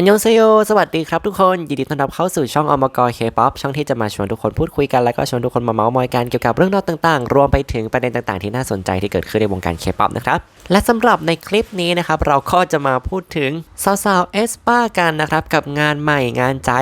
อันยองเซโย สวัสดีครับทุกคน ยินดีต้อนรับเข้าสู่ช่องอมกรเคป๊อปช่องที่จะมาชวนทุกคนพูดคุยกันแล้วก็ชวนทุกคนมาเมาส์มอยกันเกี่ยวกับเรื่องราวต่างๆ รวมไปถึงประเด็นต่างๆ ที่น่าสนใจที่เกิดขึ้นในวงการเคป๊อปนะครับ และสำหรับในคลิปนี้นะครับ เราก็จะมาพูดถึงสาวๆเอสป้ากันนะครับ กับงานใหม่งานใจ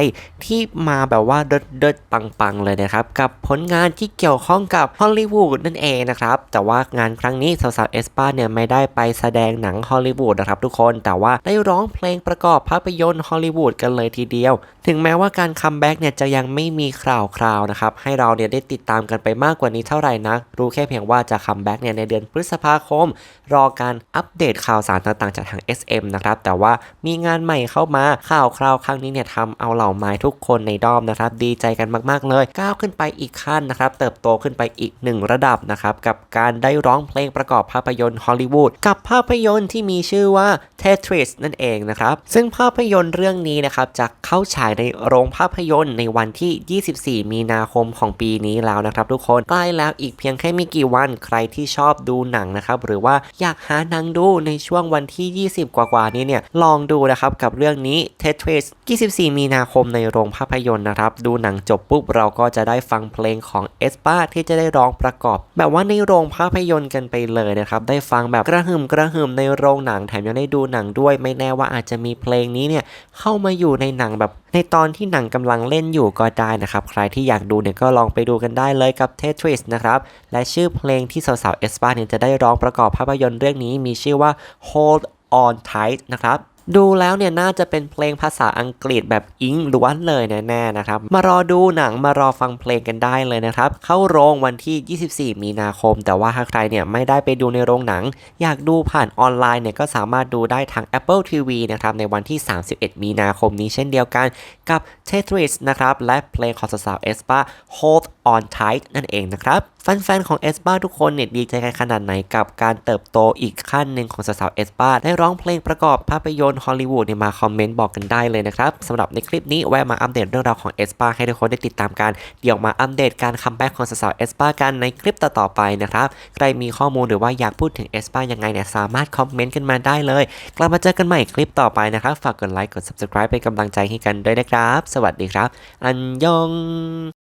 ที่มาแบบว่าเด็ดๆปังๆ เลยนะครับ กับผลงานที่เกี่ยวข้องกับฮอลลีวูดนั่นเองนะครับแต่ว่างานครั้งนี้สาวๆเอสป้าเนี่ยไม่ได้ไปแสดงหนังฮอลลีวูดนะครับทุกคนแต่ว่าได้ร้องเพลงประกอบภาพยนตร์ฮอลลีวูดกันเลยทีเดียว ถึงแม้ว่าการคัมแบ็กเนี่ยจะยังไม่มีข่าวคราวนะครับ ให้เราเนี่ยได้ติดตามกันไปมากกว่านี้เท่าไหร่นักรู้แค่เพียงว่าจะคัมแบ็กเนี่ยในเดือนพฤษภาคม รอการอัปเดตข่าวสารต่างๆ จากทาง SM นะครับ แต่ว่ามีงานใหม่เข้ามาข่าวคราวครั้งนี้เนี่ยทำเอาเหล่าไม้ทุกคนในด้อมนะครับ ดีใจกันมากๆเลยก้าวขึ้นไปอีกขั้นนะครับ เติบโตขึ้นไปอีกหนึ่งระดับนะครับกับการได้ร้องเพลงประกอบภาพยนตร์ฮอลลีวูดกับภาพยนตร์ที่มีชื่อว่า Tetris นั่นเองนะครับซึ่งภาพยนตร์เรื่องนี้นะครับจะเข้าฉายในโรงภาพยนตร์ในวันที่ 24 มีนาคมของปีนี้แล้วนะครับ ทุกคนใกล้แล้วอีกเพียงแค่ไม่กี่วันใครที่ชอบดูหนังนะครับหรือว่าอยากหาหนังดูในช่วงวันที่ 20 กว่าๆนี้เนี่ยลองดูนะครับกับเรื่องนี้ Tetris 24 มีนาคมในโรงภาพยนตร์นะครับดูหนังจบปุ๊บเราก็จะได้ฟังเพลงของเอสปาที่จะได้ร้องประกอบ แบบว่าในโรงภาพยนตร์กันไปเลยนะครับได้ฟังแบบกระหึ่มกระหึ่มในโรงหนังแถมยังได้ดูหนังด้วยไม่แน่ว่าอาจจะมีเพลงนี้เนี่ยเข้ามาอยู่ในหนังแบบในตอนที่หนังกำลังเล่นอยู่ก็ได้นะครับ ใครที่อยากดูเนี่ยก็ลองไปดูกันได้เลยกับ Tetris นะครับ และชื่อเพลงที่สาวๆเอสปาเนี่ยจะได้ร้องประกอบภาพยนตร์เรื่องนี้มีชื่อว่า Hold on tight นะครับ ดูแล้วเนี่ยน่าจะเป็นเพลงภาษาอังกฤษแบบอิงล้วนเลยแน่ๆนะครับ มารอดูหนังมารอฟังเพลงกันได้เลยนะครับ เข้าโรงวันที่ 24 มีนาคม แต่ว่าถ้าใครเนี่ยไม่ได้ไปดูในโรงหนัง อยากดูผ่านออนไลน์เนี่ยก็สามารถดูได้ทาง Apple TV นะครับในวันที่ 31 มีนาคมนี้เช่นเดียวกันกับ Tetris นะครับและเพลงของสาวเอสปา Hold on tight นั่นเองนะครับ แฟนๆของเอสปาทุกคนเนี่ยดีใจกันขนาดไหนกับการเติบโตอีกขั้นหนึ่งของสาวๆเอสปาได้ร้องเพลงประกอบภาพยนตร์ฮอลลีวูดเนี่ยมาคอมเมนต์บอกกันได้เลยนะครับสำหรับในคลิปนี้แวะมาอัปเดตเรื่องราวของเอสปาให้ทุกคนได้ติดตามกัน เดี๋ยวมาอัปเดตการคัมแบ็กของสาวๆเอสปากันในคลิปต่อๆไปนะครับใครมีข้อมูลหรือว่าอยากพูดถึงเอสปายังไงเนี่ยสามารถคอมเมนต์กันมาได้เลย กลับมาเจอกันใหม่คลิปต่อไปนะครับฝากกดไลค์กด subscribe เป็นกำลังใจให้กันด้วยนะครับ สวัสดีครับ อันยอง